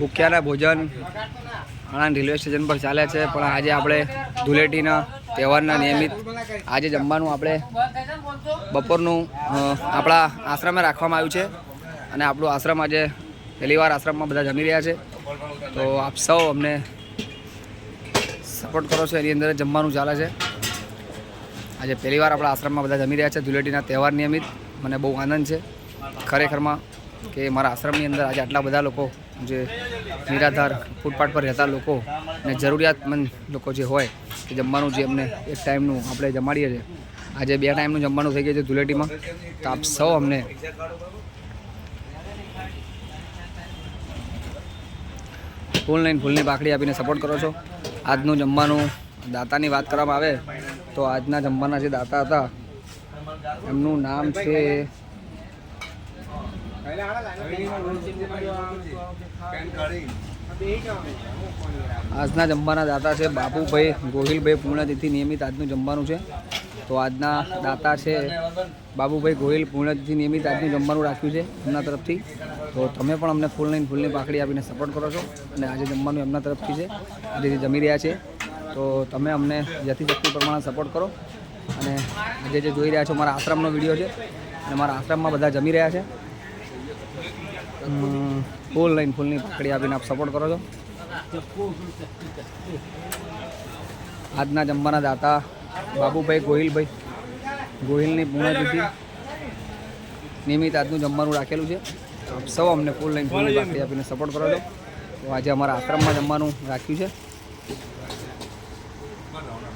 ભૂખ્યાના ભોજન Anand railway station પર ચાલે છે, પણ આજે આપણે ધૂલેટીના તહેવારના નિયમિત આજે જમવાનું આપણે બપોરનું આપણા આશ્રમે રાખવામાં આવ્યું છે. અને આપણું આશ્રમ આજે પહેલી વાર આશ્રમમાં બધા જમી રહ્યા છે. તો આપ સૌ અમને સપોર્ટ કરો છો, એની અંદર જમવાનું ચાલે છે. આજે પહેલી વાર આપણા આશ્રમમાં બધા જમી રહ્યા છે, ધૂળેટીના તહેવાર નિયમિત. મને બહુ આનંદ છે ખરેખરમાં કે મારા આશ્રમની અંદર આજે આટલા બધા લોકો જે નિરાધાર ફૂટપાથ પર રહેતા લોકો ને જરૂરિયાતમંદ લોકો જે હોય કે જમવાનું જે અમને એક ટાઈમનું આપણે જમાડીએ છીએ. આજે બે ટાઈમનું જમવાનું થઈ ગયું છે ધૂળેટીમાં. તો આપ સૌ અમને ફૂલ નહીં ફૂલની પાકડી આપીને સપોર્ટ કરો છો. આજનું જમવાનું દાતાની વાત કરવામાં આવે તો આજના જમવાના જે દાતા હતા, એમનું નામ છે આજના જમવાના દાતા છે બાપુભાઈ ગોહિલભાઈ પૂર્ણતિથિ નિયમિત આજનું જમવાનું છે. તો આજના દાતા છે બાબુભાઈ ગોહિલ પૂર્ણજી નિયમિત આજનું જમવાનું રાખ્યું છે એમના તરફથી. તો તમે પણ અમને ફૂલ લઈને ફૂલની પાકડી આપીને સપોર્ટ કરો છો અને આજે જમવાનું એમના તરફથી છે. આજે જમી રહ્યા છે. તો તમે અમને યથિશક્તિ પ્રમાણે સપોર્ટ કરો અને આજે જે જોઈ રહ્યા છો મારા આશ્રમનો વીડિયો છે અને મારા આશ્રમમાં બધા જમી રહ્યા છે. ફૂલ લઈને ફૂલની પાકડી આપીને આપ સપોર્ટ કરો છો. આજના જમવાના દાતા બાબુભાઈ ગોહિલભાઈ. ગોહિલની પૂર્ણતિથિ નિયમિત આજનું જમવાનું રાખેલું છે. સૌ અમને ફૂલ લઈને ફૂલ આપીને સપોર્ટ કરો છો. તો આજે અમારા આશ્રમમાં જમવાનું રાખ્યું છે.